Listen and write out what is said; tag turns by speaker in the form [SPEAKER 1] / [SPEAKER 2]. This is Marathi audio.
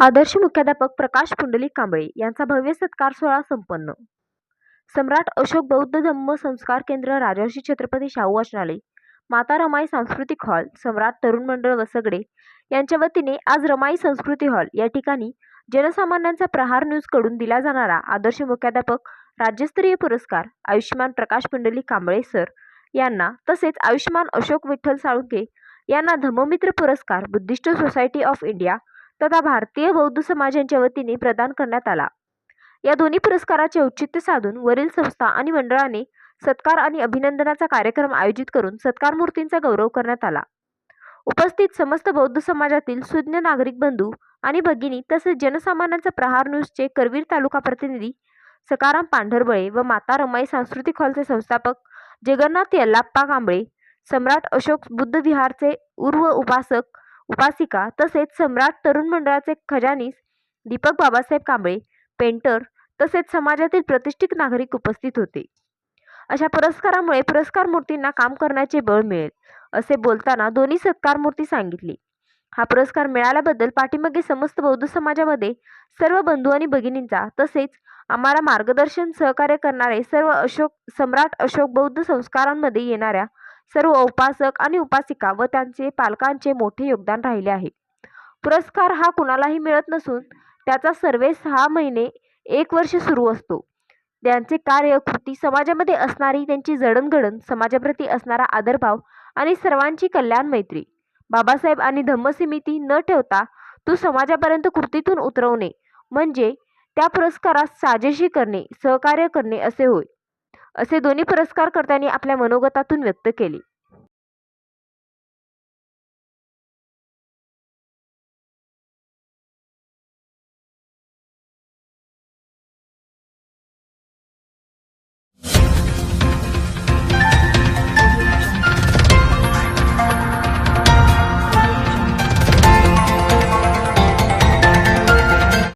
[SPEAKER 1] आदर्श मुख्याध्यापक प्रकाश पुंडलिक कांबळे यांचा भव्य सत्कार सोहळा संपन्न. सम्राट अशोक बौद्ध धम्म संस्कार केंद्र राजर्षी छत्रपती शाहू वाचनालय माता रमाई सांस्कृतिक हॉल सम्राट तरुण मंडळ वसगडे यांच्या वतीने आज रमाई संस्कृती हॉल या ठिकाणी जनसामान्यांचा प्रहार न्यूजकडून दिला जाणारा आदर्श मुख्याध्यापक राज्यस्तरीय पुरस्कार आयुष्यमान प्रकाश पुंडलिक कांबळे सर यांना तसेच आयुष्यमान अशोक विठ्ठल साळुंके यांना धम्ममित्र पुरस्कार बुद्धिस्ट सोसायटी ऑफ इंडिया तथा भारतीय बौद्ध समाज यांच्या वतीने प्रदान करण्यात आला. या दोन्ही पुरस्काराचे औचित्य साधून वरील संस्था आणि मंडळाने सत्कार आणि अभिनंदनाचा कार्यक्रम आयोजित करून सत्कार मूर्तींचा गौरव करण्यात आला. उपस्थित समस्त बौद्ध समाजातील सुज्ञ नागरिक बंधू आणि भगिनी तसेच जनसामान्यांचा प्रहार न्यूजचे करवीर तालुका प्रतिनिधी सकाराम पांढरबळे व माता रमाई सांस्कृतिक हॉलचे संस्थापक जगन्नाथ यल्लाप्पा कांबळे सम्राट अशोक बुद्ध विहारचे उर्व उपासक उपासिका तसेच सम्राट तरुण मंडळाचे खजानीस दीपक बाबासाहेब कांबळे पेंटर तसेच समाजातील प्रतिष्ठित नागरिक उपस्थित होते. अशा पुरस्कारामुळे पुरस्कार मूर्तींना काम करण्याचे बळ मिळेल असे बोलताना दोन्ही सत्कार मूर्ती सांगितली. हा पुरस्कार मिळाल्याबद्दल पाठीमागे समस्त बौद्ध समाजामध्ये सर्व बंधू आणि भगिनींचा तसेच आम्हाला मार्गदर्शन सहकार्य करणारे सर्व अशोक सम्राट अशोक बौद्ध संस्कारांमध्ये येणाऱ्या सर्व उपासक आणि उपासिका व त्यांचे पालकांचे मोठे योगदान राहिले आहे. पुरस्कार हा कुणालाही मिळत नसून त्याचा सर्वे सहा महिने एक वर्ष सुरू असतो. त्यांचे कार्य कृती समाजामध्ये असणारी त्यांची जडणघडण समाजाप्रती असणारा आदरभाव आणि सर्वांची कल्याण मैत्री. बाबासाहेब आणि धम्मसमिती न ठेवता तो समाजापर्यंत कृतीतून उतरवणे म्हणजे त्या पुरस्कारास साजेशी करणे सहकार्य करणे असे होय. असे दोन्ही पुरस्कारकर्त्यांनी आपल्या मनोगतातून व्यक्त केले.